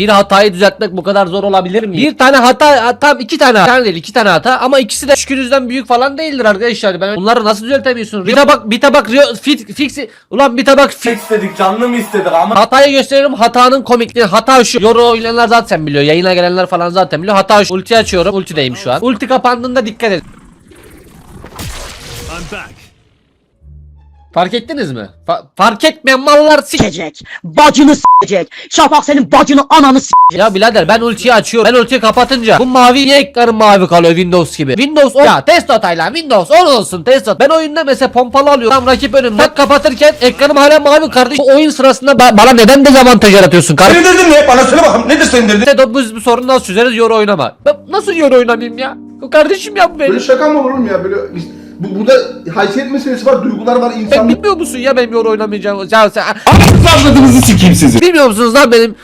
Bir hatayı düzeltmek bu kadar zor olabilir mi? Bir tane hata, ha, tam iki tane hata. Bir tane değil iki tane hata ama ikisi de şükürüzden büyük falan değildir arkadaşlar. Ben bunları nasıl düzeltemiyorsun? Bir tabak bir tabak fit fix ulan bir tabak fit istedik canlı mı istedik ama Hatayı gösteriyorum. Hatanın komikliği. Hata şu. Yoru oynayanlar zaten biliyor. Yayına gelenler falan zaten biliyor. Hata şu. Ulti açıyorum. Ultideyim şu an. Ulti kapandığında dikkat edin. I'm back. Fark ettiniz mi? Fa- fark etmeyen mallar sik. s**ecek. Bacını s**ecek. Şafak senin bacını ananı s**ecek. Ya birader ben ultiyi açıyorum. Ben ultiyi kapatınca bu mavi niye ekranım mavi kalıyor Windows gibi? Windows 10. Ya test hatayla Windows 10 olsun test hat. Ben oyunda mesela pompalı alıyorum. Tam rakip önümde. Tak kapatırken ekranım hala mavi kardeş. Bu oyun sırasında ba- bana neden dezavantaj yaratıyorsun kardeş? Senin derdin ne? Bana söyle bakalım nedir senin derdin? İşte bu, bu sorunu nasıl çözeriz? Yoru oynama. Ben nasıl yoru oynamayayım ya? Kardeşim ya bu benim. Böyle şaka mı olur mu ya böyle bu, burada haysiyet meselesi var, duygular var, Ben insan bilmiyor musun ya benim yoru oynamayacağımı? Ya sen Avradınızı sikeyim sizi. bilmiyor musunuz lan benim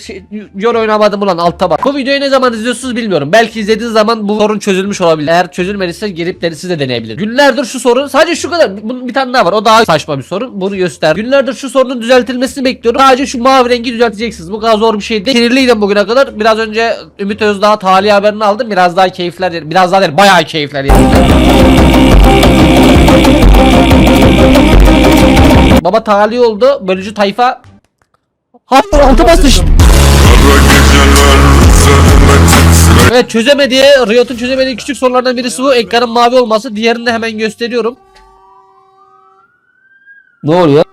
şey, yoru oynamadım ulan altta bak. Bu videoyu ne zaman izliyorsunuz bilmiyorum. Belki izlediğiniz zaman bu sorun çözülmüş olabilir. Eğer çözülmediyse gelip de siz de deneyebilir. Günlerdir şu sorun sadece şu kadar. Bunun bir tane daha var. O daha saçma bir sorun. Bunu göster. Günlerdir şu sorunun düzeltilmesini bekliyorum. Sadece şu mavi rengi düzelteceksiniz. Bu kadar zor bir şey değil. Sinirliydim bugüne kadar. Biraz önce Ümit Özdağ tali haberini aldım. Biraz daha keyifler Biraz daha değil. Bayağı keyifler. Baba tali oldu. Bölücü tayfa. Hatta altıma sıçtı. Evet çözemediği, Riot'un çözemediği küçük sorulardan birisi bu. Ekranın mavi olması. Diğerini de hemen gösteriyorum. Ne oluyor?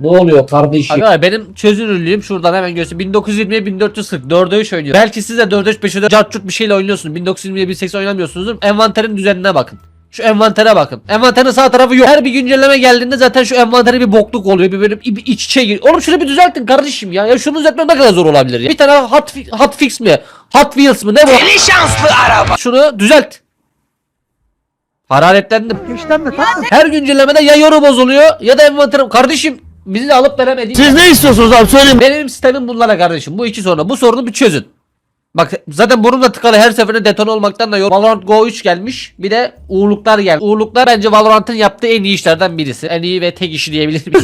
Ne oluyor kardeşim? Aga benim çözünürlüğüm şuradan hemen göstereyim. 1920'ye 1440 4'e 3 oynuyor. Belki siz de 4'e 3 5'e 4 cart curt bir şeyle oynuyorsunuz. 1920'ye 1080 oynamıyorsunuzdur. Envanterin düzenine bakın. Şu envantere bakın. Envanterin sağ tarafı yok. Her bir güncelleme geldiğinde zaten şu envantere bir bokluk oluyor. Bir böyle bir iç içe gir. Oğlum şunu bir düzeltin kardeşim ya. Ya şunu düzeltmek ne kadar zor olabilir ya. Bir tane hot, hot fix mi? Hot wheels mi? Ne bu? şanslı araba. Şunu düzelt. Hararetlendim. Her güncellemede ya yoru bozuluyor ya da envanterim. Kardeşim bizi de alıp veremediğin. Siz ne istiyorsunuz abi söyleyin. Benim sistemim bunlara kardeşim. Bu iki sorunu. Bu sorunu bir çözün. Bak zaten burnumda tıkalı her seferinde deton olmaktan da yor. Valorant Go 3 gelmiş. Bir de uğurluklar geldi. Uğurluklar bence Valorant'ın yaptığı en iyi işlerden birisi. En iyi ve tek işi diyebilirim.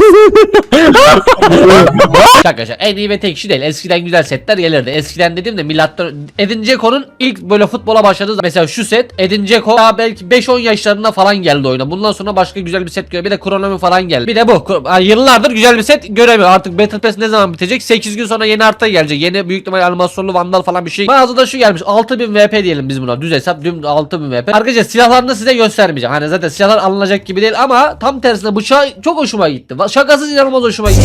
şaka şaka. En iyi ve tek işi değil. Eskiden güzel setler gelirdi. Eskiden dedim de milattan Edin Dzeko'nun ilk böyle futbola başladığı mesela şu set Edin Dzeko daha belki 5-10 yaşlarında falan geldi oyuna. Bundan sonra başka güzel bir set görüyor. Bir de kronomi falan geldi. Bir de bu. Yıllardır güzel bir set göremiyor. Artık Battle Pass ne zaman bitecek? 8 gün sonra yeni harita gelecek. Yeni büyük ihtimalle animasyonlu vandal falan bir şey. Bazı da şu gelmiş. 6000 VP diyelim biz buna. Düz hesap düm 6000 VP. Arkadaşlar silahlarını size göstermeyeceğim. Hani zaten silahlar alınacak gibi değil ama tam tersine bıçağı çok hoşuma gitti. Şakasız inanılmaz hoşuma gitti.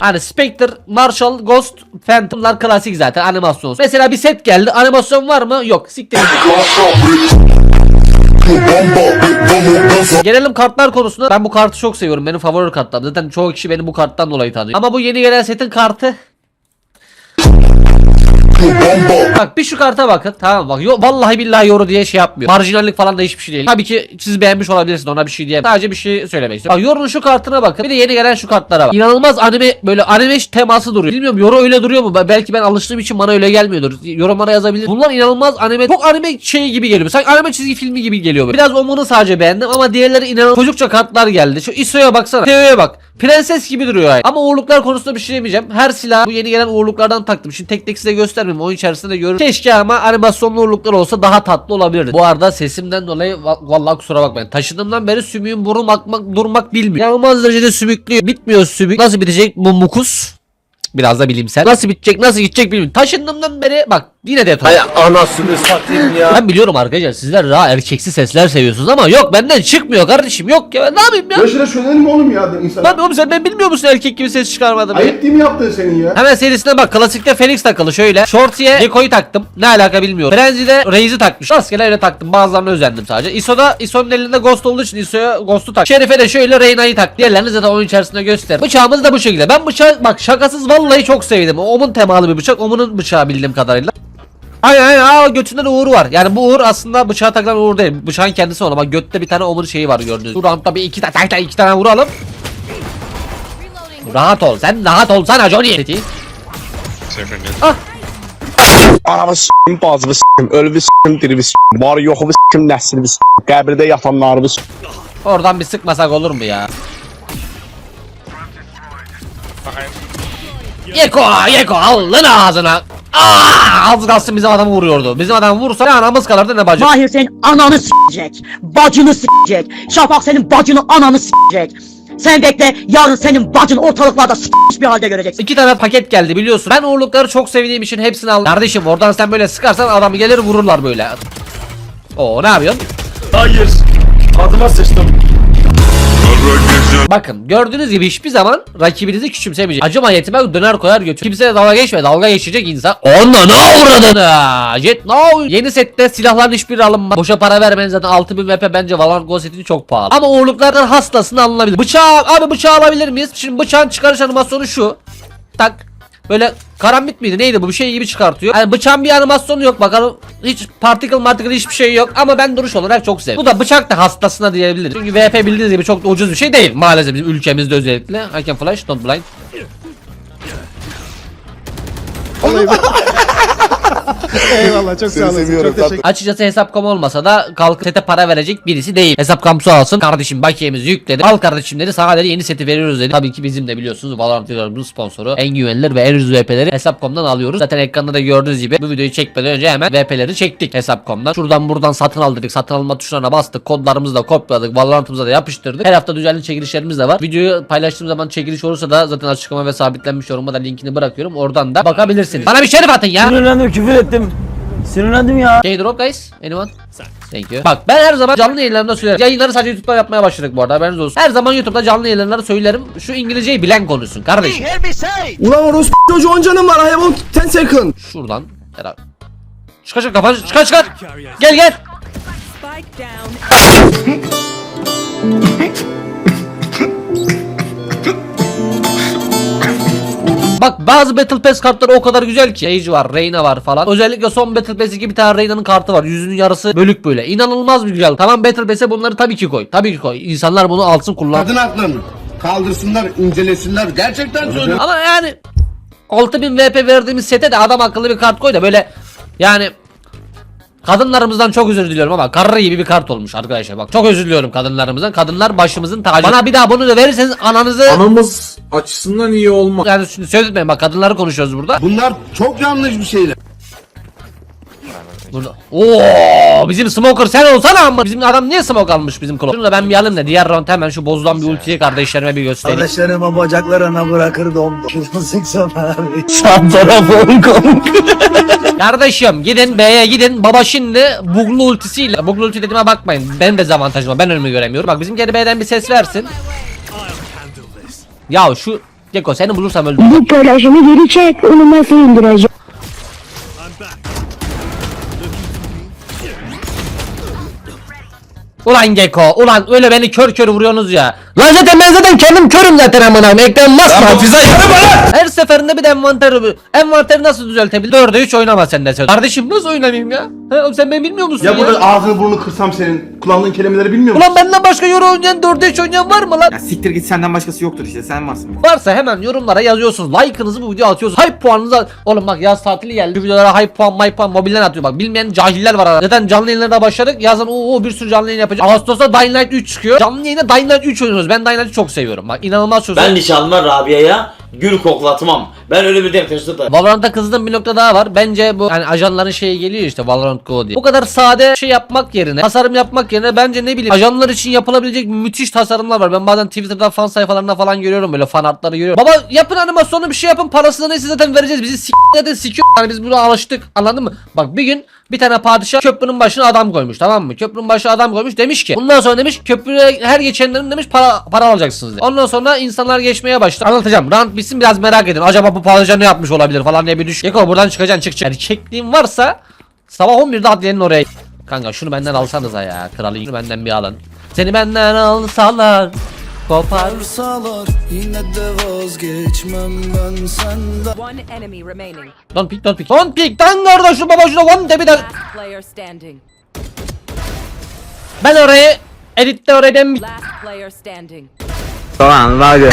Hani Spectre, Marshall, Ghost, Phantom'lar klasik zaten animasyon. Mesela bir set geldi. Animasyon var mı? Yok. Siktir. Gelelim kartlar konusuna. Ben bu kartı çok seviyorum. Benim favori kartlarım. Zaten çoğu kişi beni bu karttan dolayı tanıyor. Ama bu yeni gelen setin kartı Bak bir şu karta bakın. Tamam bak. Yo, vallahi billahi yoru diye şey yapmıyor. Marjinallik falan da hiçbir şey değil. Tabii ki siz beğenmiş olabilirsiniz ona bir şey diyemem. Sadece bir şey söylemek istiyorum. Bak yorunun şu kartına bakın. Bir de yeni gelen şu kartlara bak. İnanılmaz anime böyle anime teması duruyor. Bilmiyorum yoru öyle duruyor mu? Belki ben alıştığım için bana öyle gelmiyordur. Yorumlara yazabilir. Bunlar inanılmaz anime. Çok anime şey gibi geliyor. Sanki anime çizgi filmi gibi geliyor. Böyle. Biraz omunu sadece beğendim ama diğerleri inanılmaz. Çocukça kartlar geldi. Şu Iso'ya baksana. Teo'ya bak. Prenses gibi duruyor yani. Ama uğurluklar konusunda bir şey demeyeceğim. Her silah bu yeni gelen uğurluklardan taktım. Şimdi tek tek size göstermeyeyim. Oyun içerisinde görürüm. Keşke ama animasyonlu uğurluklar olsa daha tatlı olabilirdi. Bu arada sesimden dolayı va- vallahi kusura bakmayın. Taşıdığımdan beri sümüğün burun bakmak durmak bilmiyor. İnanılmaz derecede sümüklüyor. Bitmiyor sümük. Nasıl bitecek bu mukus? Biraz da bilimsel. Nasıl bitecek nasıl gidecek bilmiyorum. Taşındığımdan beri bak yine de Ay anasını satayım ya. Ben biliyorum arkadaşlar sizler daha erkeksi sesler seviyorsunuz ama yok benden çıkmıyor kardeşim yok ya ne yapayım ya? Söylenir mi oğlum ya insan? Lan oğlum sen ben bilmiyor musun erkek gibi ses çıkarmadığımı? Ayıp değil mi yaptığın senin ya? Hemen serisine bak. Klasikte Phoenix takılı şöyle. Shorty'ye Gekko'yu taktım. Ne alaka bilmiyorum. Frenzy'de Raze'i takmış. Rastgele öyle taktım. Bazılarına özendim sadece. ISO'da ISO'nun elinde Ghost olduğu için ISO'ya Ghost'u tak. Şerif'e de şöyle Reyna'yı tak. Diğerlerini zaten oyun içerisinde göster. Bıçağımız da bu şekilde. Ben bıçağı bak şakasız vallahi çok sevdim. Omun temalı bir bıçak. Omun'un bıçağı bildiğim kadarıyla. Aynen aynen aa götünde de uğur var. Yani bu uğur aslında bıçağa takılan uğur değil. Bıçağın kendisi ona. Bak götte bir tane omun şeyi var gördüğünüz. Bu roundda bir iki tane tak tak iki tane vuralım. Rahat ol. Sen rahat olsana Johnny. Teti. Anamı s**tim, bacımı s**tim, ölümü s**tim, dirimi s**tim, var yoxumu s**tim, nəslimi s**tim, qəbirdə yatanlarımı s**tim. Oradan bir sıkmasak olur mu ya? Yeko Yeko al lan ağzına. Aa, az kalsın bizim adamı vuruyordu. Bizim adam vursa ne anamız kalırdı ne bacı. Mahir senin ananı s**ecek. Bacını s**ecek. Şafak senin bacını ananı s**ecek. Sen bekle yarın senin bacın ortalıklarda s**miş bir halde göreceksin. İki tane paket geldi biliyorsun. Ben uğurlukları çok sevdiğim için hepsini aldım. Kardeşim oradan sen böyle sıkarsan adam gelir vururlar böyle. Oo ne yapıyorsun? Hayır. Adıma sıçtım. Bakın gördüğünüz gibi hiçbir zaman rakibinizi küçümsemeyecek. Acıma yetime döner koyar götür. Kimseye dalga geçme. Dalga geçecek insan. Onunla ne uğradın? Jet no. Yeni sette silahların hiçbiri alınmaz. Boşa para vermeyin zaten 6000 VP bence Valorant Go setini çok pahalı. Ama uğurluklardan hastasını alınabilir. Bıçağı abi bıçağı alabilir miyiz? Şimdi bıçağın çıkarış animasyonu şu. Tak. Böyle karambit miydi neydi bu bir şey gibi çıkartıyor. Yani bıçağın bir animasyonu yok bakalım hiç particle particle hiçbir şey yok ama ben duruş olarak çok sevdim. Bu da bıçak da hastasına diyebilirim. Çünkü VP bildiğiniz gibi çok da ucuz bir şey değil maalesef bizim ülkemizde özellikle. I can flash don't blind. Eyvallah çok sağ olasın. seviyorum. Çok teşekkür Açıkçası hesap.com olmasa da kalkıp sete para verecek birisi değil. Hesap.com sağ olsun. Kardeşim bakiyemizi yükledi. Al kardeşim dedi. Sana dedi yeni seti veriyoruz dedi. Tabii ki bizim de biliyorsunuz Valorant videolarımızın sponsoru. En güvenilir ve en ucuz VP'leri Hesap.com'dan alıyoruz. Zaten ekranda da gördüğünüz gibi bu videoyu çekmeden önce hemen VP'leri çektik Hesap.com'dan. Şuradan buradan satın aldırdık. Satın alma tuşlarına bastık. Kodlarımızı da kopyaladık. Valorant'ımıza da yapıştırdık. Her hafta düzenli çekilişlerimiz de var. Videoyu paylaştığım zaman çekiliş olursa da zaten açıklama ve sabitlenmiş yoruma da linkini bırakıyorum. Oradan da bakabilirsiniz. Bana bir şerif atın ya. Sinirlendim küfür ettim. Sinirlendim ya. Can you drop guys? Anyone? Thank you. Bak ben her zaman canlı yayınlarımda söylerim. Yayınları sadece YouTube'da yapmaya başladık bu arada haberiniz olsun. Her zaman YouTube'da canlı yayınları söylerim. Şu İngilizceyi bilen konuşsun kardeşim. Ulan orospu çocuğu 10 canım var. I have 10 second. Şuradan. Herhalde. Çıkar çıkar kafanı çıkar çıkar. Gel gel. Bak bazı Battle Pass kartları o kadar güzel ki. Sage var, Reyna var falan. Özellikle son Battle Pass 2 bir tane Reyna'nın kartı var. Yüzünün yarısı bölük böyle. İnanılmaz bir güzel. Tamam Battle Pass'e bunları tabii ki koy. Tabii ki koy. İnsanlar bunu alsın kullansın. Kadın haklarını kaldırsınlar, incelesinler. Gerçekten söylüyorum. Ama yani 6000 VP verdiğimiz sete de adam akıllı bir kart koy da böyle yani Kadınlarımızdan çok özür diliyorum ama karı gibi bir kart olmuş arkadaşlar. Bak çok özür diliyorum kadınlarımızdan. Kadınlar başımızın tacı. Bana bir daha bunu da verirseniz ananızı Anamız açısından iyi olmaz. yani şimdi söz etmeyin. Bak kadınları konuşuyoruz burada. Bunlar çok yanlış bir şeyler. Burada. Oo bizim smoker sen olsana ama bizim adam niye smoke almış bizim klon? Şunu da ben bir alayım da diğer round hemen şu bozulan bir ultiyi kardeşlerime bir göstereyim. Kardeşlerime bacaklarına bırakır dondu. Şunu sıksana abi. Kardeşim gidin B'ye gidin baba şimdi buglu ultisiyle buglu ulti dediğime bakmayın benim dezavantajım var ben önümü göremiyorum bak bizimki B'den bir ses versin Ya şu Geko seni bulursam öldürürüm Bu kolajını geri çek. Onu nasıl indireceğim? Ulan Geko ulan öyle beni kör kör vuruyorsunuz ya Lan zaten ben zaten kendim körüm zaten amına ekran basma Hafize yarım lan. Her seferinde bir de envanteri envanteri nasıl düzeltebilir 4'e 3 oynama sen de sen Kardeşim nasıl oynamayayım ya He, oğlum sen beni bilmiyor musun ya, Ya burada ağzını burnunu kırsam senin kullandığın kelimeleri bilmiyor musun? Ulan benden başka euro oynayan 4'e 3 oynayan var mı lan Ya siktir git senden başkası yoktur işte sen varsın. Varsa hemen yorumlara yazıyorsunuz. Like'ınızı bu videoya atıyorsunuz. Hype puanınızı Oğlum bak yaz tatili geldi. Bu videolara hype puan, my puan mobilden atıyor. Bak bilmeyen cahiller var arada. Zaten canlı yayınlara başladık. Yazın o bir sürü canlı yayın yapacağız. Ağustos'ta Dying Light 3 çıkıyor. Canlı yayında Dying Light 3 oynuyoruz. Ben Dying Light'ı çok seviyorum. Bak inanılmaz çok Ben nişanlıma Rabia'ya gül koklatmam. Ben öyle bir denktaşlık da. Valorant'ta kızdığım bir nokta daha var. Bence bu yani ajanların şeyi geliyor işte Valorant Go diye. Bu kadar sade şey yapmak yerine, tasarım yapmak yerine bence ne bileyim ajanlar için yapılabilecek müthiş tasarımlar var. Ben bazen Twitter'da fan sayfalarında falan görüyorum böyle fan artları görüyorum. Baba yapın animasyonu bir şey yapın parasını neyse zaten vereceğiz. Bizi s*** zaten sikiyor. Yani biz buna alıştık. Anladın mı? Bak bir gün bir tane padişah köprünün başına adam koymuş tamam mı? Köprünün başına adam koymuş demiş ki bundan sonra demiş köprüye her geçenlerin demiş para para alacaksınız diye. Ondan sonra insanlar geçmeye başladı. Anlatacağım. Round bitsin biraz merak edin. Acaba bu padişah ne yapmış olabilir falan diye bir düşün. Yeko buradan çıkacaksın çık çık. Erkekliğin varsa sabah 11'de adliyenin oraya. Kanka şunu benden alsanıza ya. Kralı benden bir alın. Seni benden alsalar. Kopar. yine de vazgeçmem ben senden. One enemy remaining. Don't pick don't pick. Don't pick. Lan kardeşim baba şuna one de bir de. Last player standing. Ben orayı editte orayı ben bir Last player standing. Tamam var ya.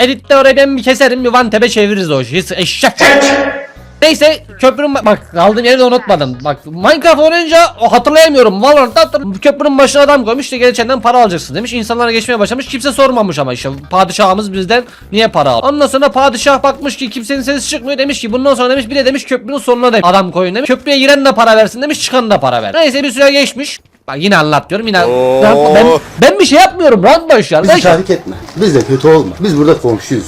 editte orayı ben bir keserim bir one tebe çeviririz o işi. Eşek. Neyse köprünün ba- bak kaldığım yeri de unutmadım. Bak Minecraft oynayınca o hatırlayamıyorum. Valorant'ta hatırlıyorum. Köprünün başına adam koymuş işte geçenden para alacaksın demiş. İnsanlara geçmeye başlamış. Kimse sormamış ama işte padişahımız bizden niye para al? Ondan sonra padişah bakmış ki kimsenin sesi çıkmıyor demiş ki bundan sonra demiş bir de demiş köprünün sonuna demiş. Adam koyun demiş. Köprüye giren de para versin demiş çıkan da para ver. Neyse bir süre geçmiş. Bak yine anlat diyorum yine ben, ben, ben bir şey yapmıyorum lan başlar. Bizi tahrik etme. Biz de kötü olma. Biz burada komşuyuz.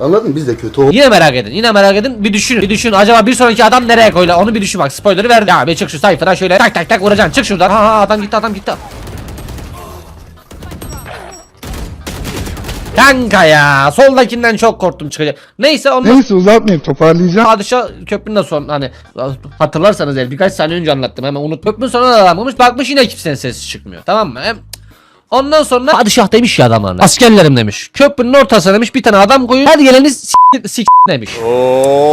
Anladın mı? Biz de kötü olma. Yine merak edin. Yine merak edin. Bir düşünün. Bir düşünün. Acaba bir sonraki adam nereye koyla? Onu bir düşün bak. Spoiler'ı verdi. Ya bir çık şu sayfadan şöyle tak tak tak vuracaksın. Çık şuradan. Ha ha adam gitti adam gitti. Kanka ya. Soldakinden çok korktum çıkacak. Neyse ondan Neyse uzatmayayım toparlayacağım. Padişah köprünün de son hani hatırlarsanız el birkaç saniye önce anlattım hemen unut. Köprünün sonuna da adam olmuş bakmış yine kimsenin sesi çıkmıyor tamam mı? Hem Ondan sonra padişah demiş ya adamlarına. Askerlerim demiş. Köprünün ortasına demiş bir tane adam koyun. Her geleni s**t s**t demiş.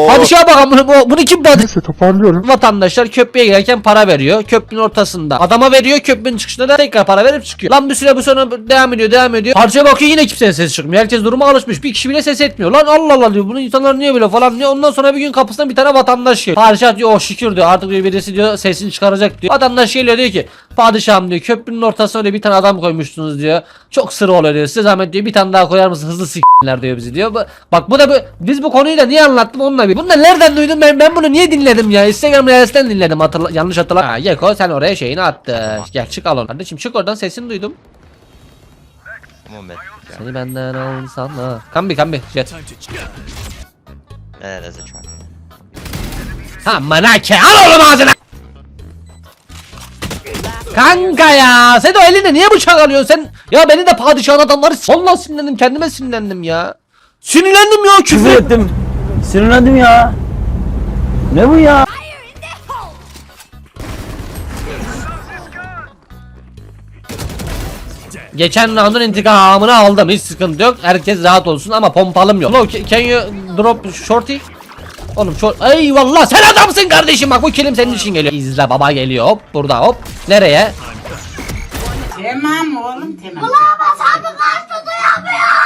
Padişah bakalım bunu, bu- bunu kim dedi? Neyse toparlıyorum. Vatandaşlar köprüye girerken para veriyor. Köprünün ortasında. Adama veriyor köprünün çıkışında da tekrar para verip çıkıyor. Lan bir süre bu sonra devam ediyor devam ediyor. Parçaya bakıyor yine kimsenin sesi çıkmıyor. Herkes duruma alışmış. Bir kişi bile ses etmiyor. Lan Allah Allah diyor. Bunu insanlar niye böyle falan diyor. Ondan sonra bir gün kapısına bir tane vatandaş geliyor. Padişah diyor oh şükür diyor. Artık diyor birisi diyor sesini çıkaracak diyor. Vatandaş geliyor diyor ki padişahım diyor köprünün ortasına öyle bir tane adam koymuştunuz diyor. Çok sıra oluyor diyor. Size zahmet diyor bir tane daha koyar mısın hızlı s**ler diyor bizi diyor. Bu- Bak bu da bu, biz bu konuyu da niye anlattım onunla bir. Bunu da nereden duydum ben ben bunu niye dinledim ya? Instagram Reels'ten dinledim hatırla yanlış hatırla. Ha Yeko sen oraya şeyini attı. Gel çık al onu. Kardeşim çık oradan sesini duydum. Seni benden al sana. Kambi kambi jet. Ha manake al oğlum ağzına. Kanka ya sen o elinde niye bıçak alıyorsun sen? Ya beni de padişahın adamları Vallahi sinirlendim kendime sinirlendim ya. Sinirlendim ya küfür ettim. ettim. Sinirlendim ya. Ne bu ya? Geçen roundun intikamını aldım hiç sıkıntı yok. Herkes rahat olsun ama pompalım yok. Hello, can you drop shorty? Oğlum short... Eyvallah sen adamsın kardeşim bak bu kilim senin için geliyor. İzle baba geliyor hop burada hop. Nereye? Tamam oğlum tamam.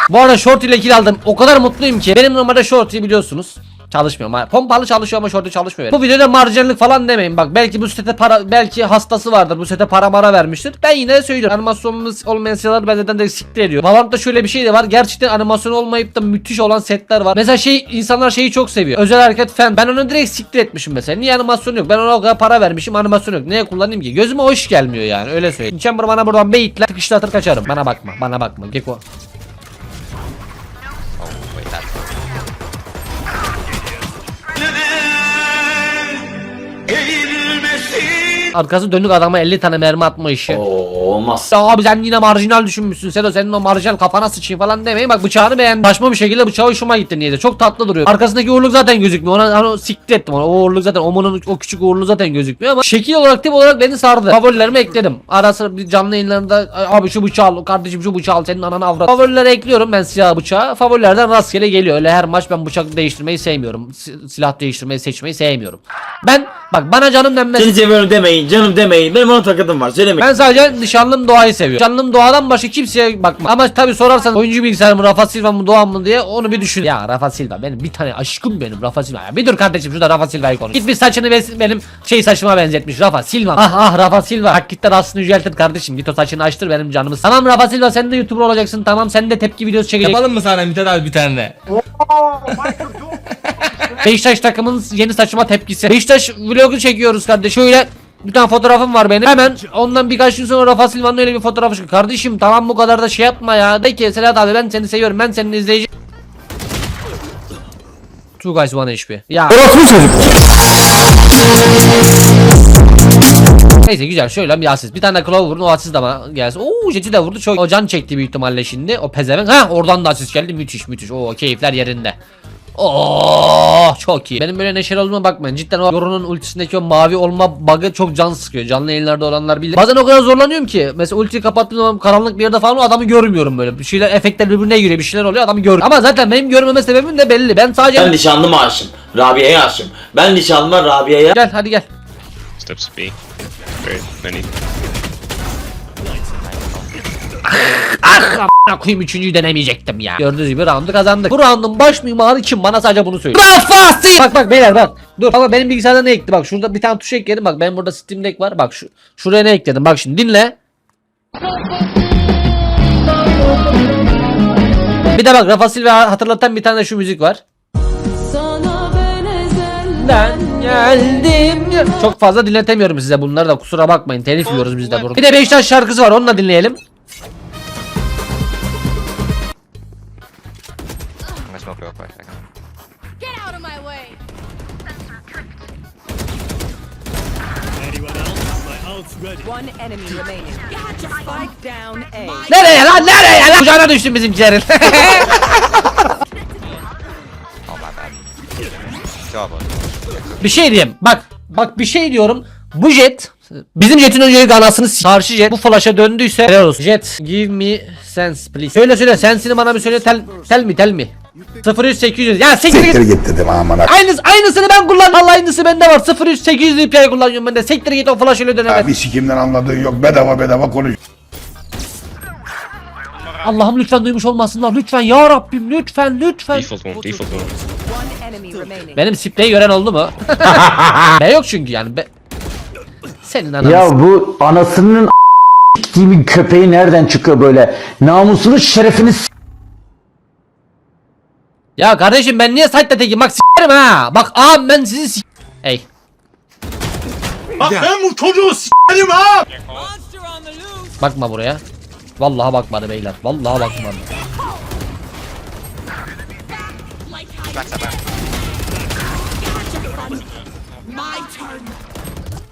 Bu arada short ile kill aldım. O kadar mutluyum ki. Benim normalde shorty biliyorsunuz. Çalışmıyor. Ma- Pompalı çalışıyor ama shorty çalışmıyor. Bu videoda marjinallik falan demeyin. Bak belki bu sete para belki hastası vardır. Bu sete para mara vermiştir. Ben yine de söylüyorum. Animasyonumuz olmayan silahları benden de siktir ediyor. Valorant'ta şöyle bir şey de var. Gerçekten animasyon olmayıp da müthiş olan setler var. Mesela şey insanlar şeyi çok seviyor. Özel hareket fan. Ben onu direkt siktir etmişim mesela. Niye animasyon yok? Ben ona o kadar para vermişim. Animasyon yok. Neye kullanayım ki? Gözüme hoş gelmiyor yani. Öyle söyleyeyim. Chamber bana buradan beyitle tıkışlatır kaçarım. Bana bakma. Bana bakma. Geko. Arkası dönük adama 50 tane mermi atma işi. Oo, olmaz. Ya abi sen yine marjinal düşünmüşsün. Sedo senin o marjinal kafana sıçayım falan demeyin. Bak bıçağını beğendim. Saçma bir şekilde bıçağı hoşuma gitti niye de çok tatlı duruyor. Arkasındaki uğurluk zaten gözükmüyor. Ona onu siktir ettim ona o uğurluk zaten omunun o küçük uğurluğu zaten gözükmüyor ama Şekil olarak tip olarak beni sardı. Favorilerime ekledim. Ara sıra bir canlı yayınlarında "Ay Abi şu bıçağı al kardeşim şu bıçağı al senin ananı avrat. Favorilere ekliyorum ben silah bıçağı. Favorilerden rastgele geliyor. Öyle her maç ben bıçak değiştirmeyi sevmiyorum. Si- Silah değiştirmeyi seçmeyi sevmiyorum. Ben bak bana canım denmez Seni seviyorum demeyin, canım demeyin. Benim ona takıntım var. Söylemeyin. ben sadece nişanlım doğayı seviyorum. Nişanlım doğadan başka kimseye bakma. Ama tabi sorarsan oyuncu bilgisayar mı Rafa Silva mı Doğan mı diye onu bir düşün. Ya Rafa Silva benim bir tane aşkım benim Rafa Silva. Ya bir dur kardeşim şurada Rafa Silva'yı konuş. Git bir saçını benim şey saçıma benzetmiş Rafa Silva. Ah ah Rafa Silva. Hak git de aslında yüceltir kardeşim. Git o saçını açtır benim canımı. Tamam Rafa Silva sen de YouTuber olacaksın. Tamam sen de tepki videosu çekeceksin. Yapalım mı sana Mithat abi bir tane? Beşiktaş takımın yeni saçıma tepkisi. Beşiktaş vlogu çekiyoruz kardeş. Şöyle bir tane fotoğrafım var benim. Hemen ondan birkaç gün sonra Rafa Silva'nın öyle bir fotoğrafı çıkıyor. Kardeşim tamam bu kadar da şey yapma ya. De ki Sedat abi ben seni seviyorum. Ben senin izleyici. Two guys one HP. Ya. Neyse güzel şöyle bir asist. Bir tane Claw vurun o asist bana gelsin. Oo Jet'i de vurdu. Çok o can çekti büyük ihtimalle şimdi. O pezevenk. Ha oradan da asist geldi. Müthiş müthiş. Oo keyifler yerinde. Oo çok iyi. Benim böyle neşeli olduğuma bakmayın. Cidden o Yoru'nun ultisindeki o mavi olma bug'ı çok can sıkıyor. Canlı yayınlarda olanlar bilir. Bazen o kadar zorlanıyorum ki. Mesela ultiyi kapattığım zaman karanlık bir yerde falan o adamı görmüyorum böyle. Bir şeyler efektler birbirine giriyor. Bir şeyler oluyor adamı görüyorum. Ama zaten benim görmeme sebebim de belli. Ben sadece... Ben nişanlıma aşığım. Rabia'ya aşığım. Ben nişanlıma Rabia'ya Gel hadi gel. Steps B. Very many. Ah a**ına koyayım üçüncüyü denemeyecektim ya. Gördüğünüz gibi roundu kazandık. Bu roundun baş mimarı kim? Bana sadece bunu söyle. Rafasi! Bak bak beyler bak. Dur bak benim bilgisayarda ne ekti bak şurada bir tane tuş ekledim bak benim burada Steam Deck var bak şu şuraya ne ekledim bak şimdi dinle. Bir de bak Rafa Silva hatırlatan bir tane de şu müzik var. Ben geldim. Çok fazla dinletemiyorum size bunları da kusura bakmayın telif yiyoruz biz de burada. Bir de Beşiktaş şarkısı var onu da dinleyelim. One enemy remaining. Spike down A. Nereye lan nereye lan? Kucağına düştün bizimkilerin. bir şey diyeyim bak bak bir şey diyorum bu jet Bizim jetin öncelik anasını s- Karşı jet bu flash'a döndüyse helal olsun. Jet give me sense please. Söyle söyle sensini bana bir söyle tel, tel mi tel mi? 03 800 ya siktir git. git dedim aman Aynısı, aynısını ben kullan. Allah aynısı bende var. 03 800 DPI kullanıyorum ben de. Siktir git o flash öyle dönemez. Bir sikimden anladığın yok bedava bedava konuş. Allah'ım lütfen duymuş olmasınlar. Lütfen ya Rabbim lütfen lütfen. One. Benim spreyi gören oldu mu? ben yok çünkü yani. Be... Senin ananı Ya bu anasının a**tiğimin köpeği nereden çıkıyor böyle? Namusunu şerefini s- Ya kardeşim ben niye site'de tekim? Bak s**erim ha. Bak ağam ben sizi s**... Ey. Bak ben bu çocuğu s**erim ha. Bakma buraya. Vallahi bakmadı beyler. Vallahi bakmadı.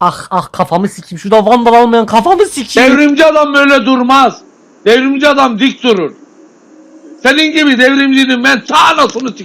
Ah ah kafamı sikeyim. Şurada vandal almayan kafamı sikeyim. Devrimci adam böyle durmaz. Devrimci adam dik durur. Senin gibi devrimcinin ben ta anasını.